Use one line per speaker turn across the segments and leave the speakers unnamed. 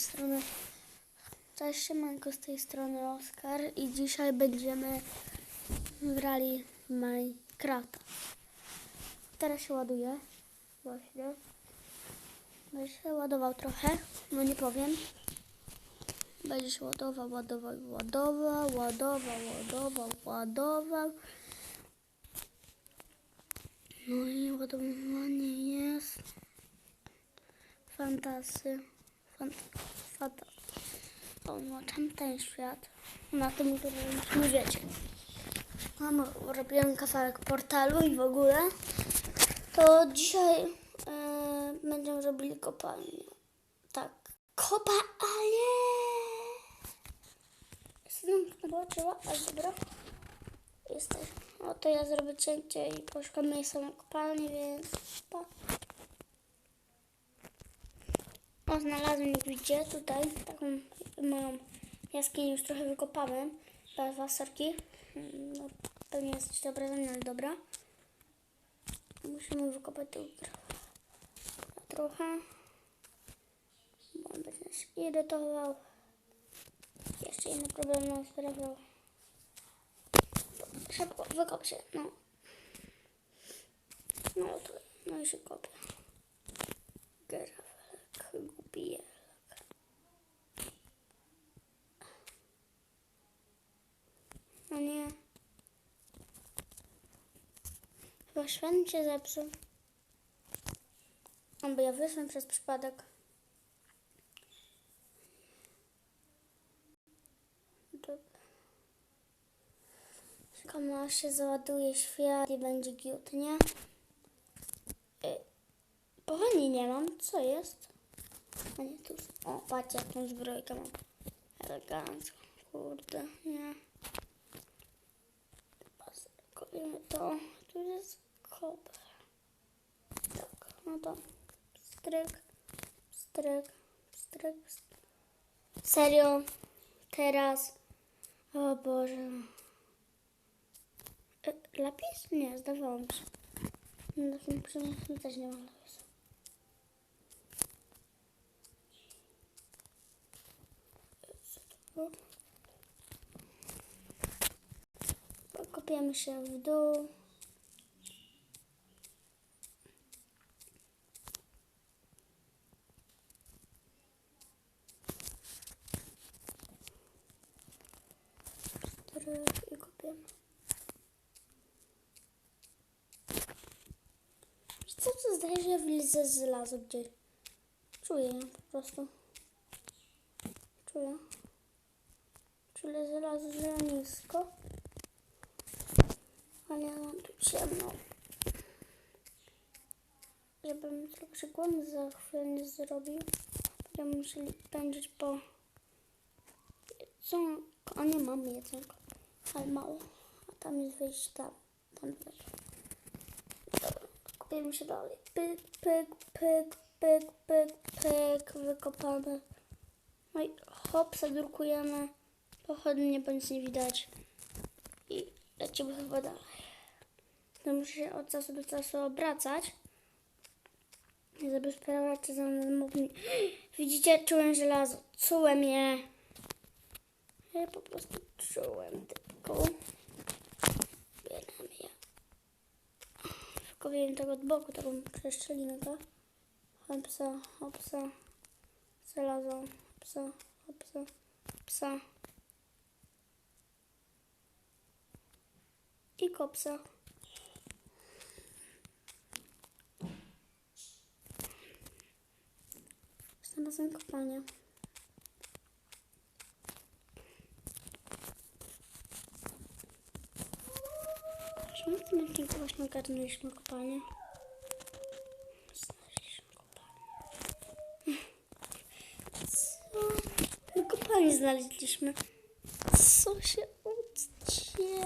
strony Cześć, siemanko, z tej strony Oskar i dzisiaj będziemy grali w Minecrafta. Teraz się ładuje, właśnie. Będzie się ładował trochę, no nie powiem. Będzie się ładował, ładował, ładował, ładował, ładował, ładował. No i ładowanie jest. Fantasy. Fant fanta Odłączam ten świat. Na tym, którym już wiecie. Mam, robiłem kawałek portalu i w ogóle. To dzisiaj e, będziemy robili kopalnię. Tak. Kopalnię! Znów trzeba, ale dobra. Jesteś. O, to ja zrobię cięcie i poszukam miejsca na kopalnię, więc pa. O, znalazłem, jak widzicie, tutaj taką moją jaskinię już trochę wykopałem. Teraz wasorki. Mm, No, pewnie jest dobra za mnie, ale dobra. Musimy wykopać tu trochę. Bo on będzie nas irytował. Jeszcze inny problem nam sprawiał. Szybko, wykop się, no. No, to, no i się kopię. Głupi jelek. No nie. Chyba świetnie się zepsuł. Albo ja wyszłam przez przypadek. Dobra. Czekam aż się załaduje świat i będzie giut, nie? Y, Kochani, nie mam. Co jest? A nie, tu. O, patrzcie, jaką zbrojkę mam. Elegancko. Kurde, nie. Kopiemy to. Tu jest kop. Tak, no to. Stryk, stryk, stryk. Serio? Teraz? O Boże. E, lapis? Nie, zdawało mi się. Przemysłu też nie ma lapisu. Kopiemy się w dół. I kopiemy. Co to zdaje, że wlizę z żelazo gdzieś? Czuję po prostu. Czuję. Czuję żelazo, że nisko. Ale ja mam tu ciemno. Żebym tylko przykład za chwilę nie zrobił. Będziemy musieli pędzić po jedzonko. A nie mamy jedzonko, ale mało. A tam jest wyjście tam. Tam też. Dobra, kupimy się dalej. Pyk, pyk, pyk, pyk, pyk, pyk. Wykopamy. No i hop, zadrukujemy. Pochodnie bądź nie widać. I lecimy chyba dalej. To muszę się od czasu do czasu obracać. Żeby sprawiać, czy za mną. Widzicie, czułem żelazo. Czułem je. Ja po prostu czułem typką. Bieram je. Tylko wiem tego od boku, taką przeszczelinkę. Hopsa, hopsa. Żelazo. Hopsa, hopsa, psa. I kopsa. Znalazłem kopalnię. Czemu w tym odcinku właśnie ogarnęliśmy kopalnię? Co? No kopalnię znaleźliśmy. Co się dzieje?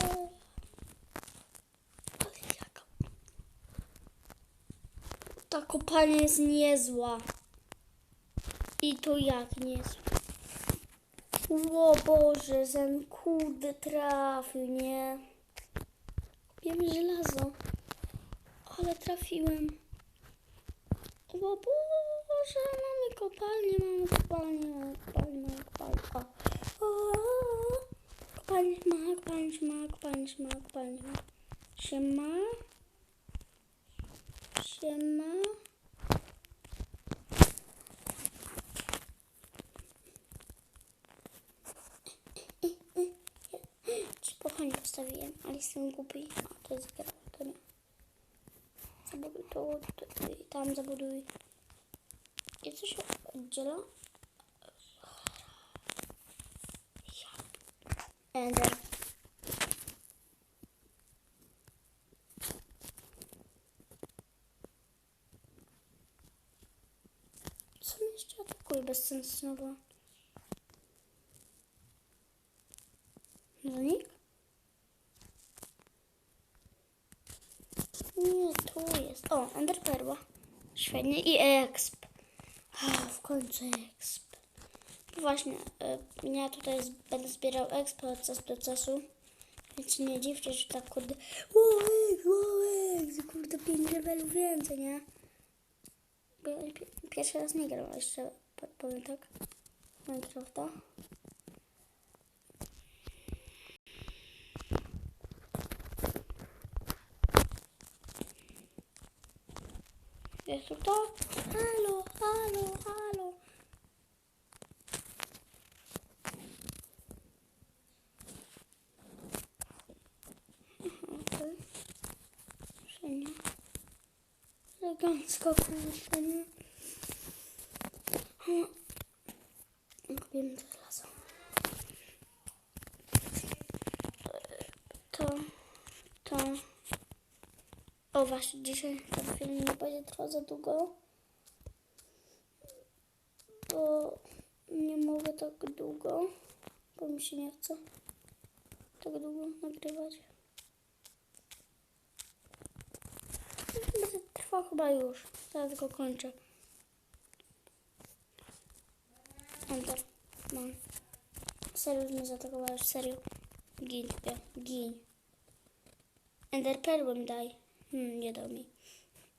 Ta kopalnia jest niezła. I to jak niezła. O Boże, ten kurde trafił, nie? Kupiłem żelazo. Ale trafiłem. O Boże, mamy kopalnię, mamy kopalnię, mamy kopalnię, mamy kopalnię. O, kopalnię, ma, kopalnię, ma, kopalnię, ma, kopalnię. Siema. Siema. Spokojnie postawiłem, ale jestem głupi. A, to jest gra, to nie. Zabuduj to, to i tam zabuduj. I co się oddziela? Ender. Co mnie jeszcze atakuje bezsensownie? Zonik? Nie, tu jest. O, Ender Perła. Świetnie. I exp. A, w końcu exp. No Właśnie, y, ja tutaj będę zbierał exp od czasu do czasu. Więc nie dziwcie, że tak kurde. Łoek, łoek, kurde, 5 levelów więcej, nie? Bo pierwszy raz nie gram jeszcze, po- powiem tak. Minecrafta. Jest tu to? Halo, halo, halo. Aha, okej. Fajnie. Elegancko, kurde, nie? Hmm. To żelazo. To, to. O właśnie, dzisiaj ten film nie będzie trwał za długo. Bo nie mogę tak długo, bo mi się nie chce tak długo nagrywać. Trwał chyba już. Zaraz go kończę. Enter. Serio mnie zaatakowałeś, serio. Gin, ja, gin. Ender perłę mi daj. Hmm, nie dał mi.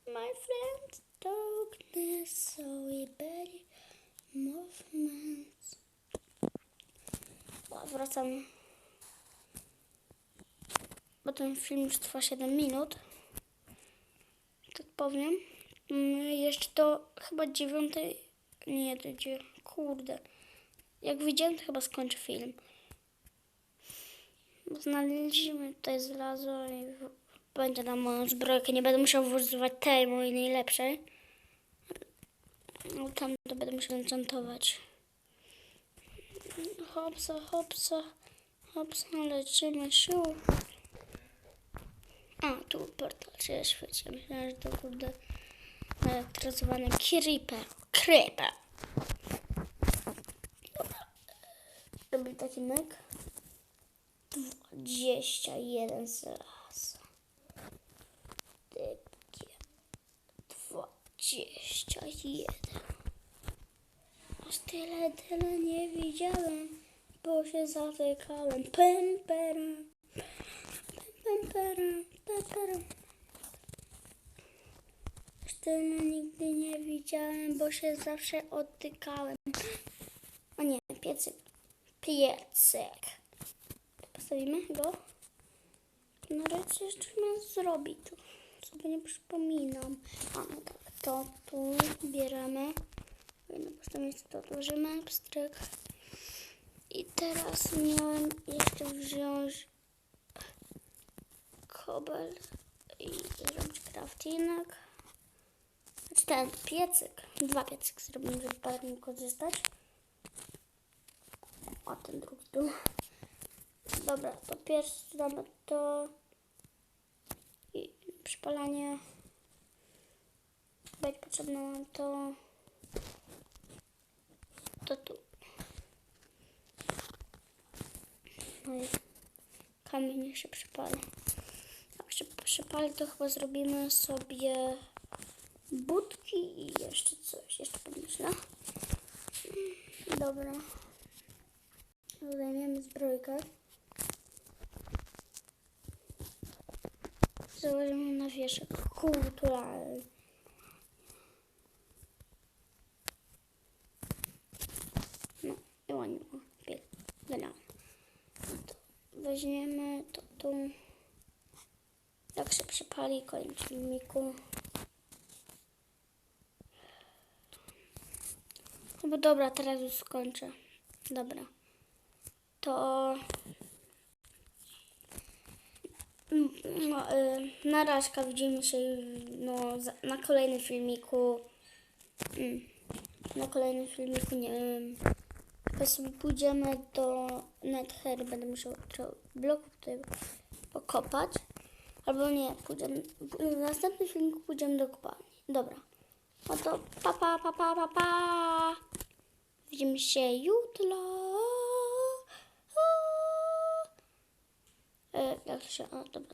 My friend, darkness, so we better movements. O, wracam. Bo ten film już trwa 7 minut. Tak powiem. Mm, Jeszcze do chyba dziewiątej. Nie, to gdzie. Kurde. Jak widziałem, to chyba skończę film. Znaleźliśmy tutaj żelazo i będzie nam moją zbrojkę. Nie będę musiał używać tej mojej najlepszej. No tam to będę musiał enchantować. Hopsa, hopsa, hopsa, lecimy sił. A, tu portal się świeci. Myślałem, że to kurde elektryzowany creeper. Creeper. Dobra. Robię taki myk. 21 zaraz. Typkie. 21. Aż tyle, tyle nie widziałem, bo się zatykałem. Pempera. Pempera. Pempera. Aż tyle nigdy nie widziałem, bo się zawsze odtykałem. O nie, piecyk. Piecyk. Postawimy go. Nareszcie jeszcze mam zrobić. Sobie nie przypominam. A no tak, to tu bieramy. Powinno postawić to odłożymy. Pstryk. I teraz miałem jeszcze wziąć kobel i zrobić crafting. Znaczy ten piecyk. Dwa piecyki zrobimy, żeby parę mógł korzystać. A ten drugi tu. Dobra, to pierwszy damy to i przypalanie. Będzie potrzebne nam to. To tu. No i kamień niech się przypali. Jak się przypali, to chyba zrobimy sobie budki i jeszcze coś. Jeszcze pomyślę. Dobra. Zajmiemy zbrojkę. Założymy na wieszak kulturalny. No i ładnie. Genialnie. No weźmiemy, to tu. Jak się przypali, koniec filmiku. No bo dobra, teraz już skończę. Dobra. To... No, y, na rażka widzimy się no, na kolejnym filmiku. Mm, Na kolejnym filmiku, nie wiem. Chyba sobie pójdziemy do Nether, będę musiał bloków tutaj pokopać. Albo nie, pójdziemy, w następnym filmiku pójdziemy do kopalni. Dobra. No to pa, pa, pa, pa, pa, pa. Widzimy się jutro. E, jak się, o, dobra,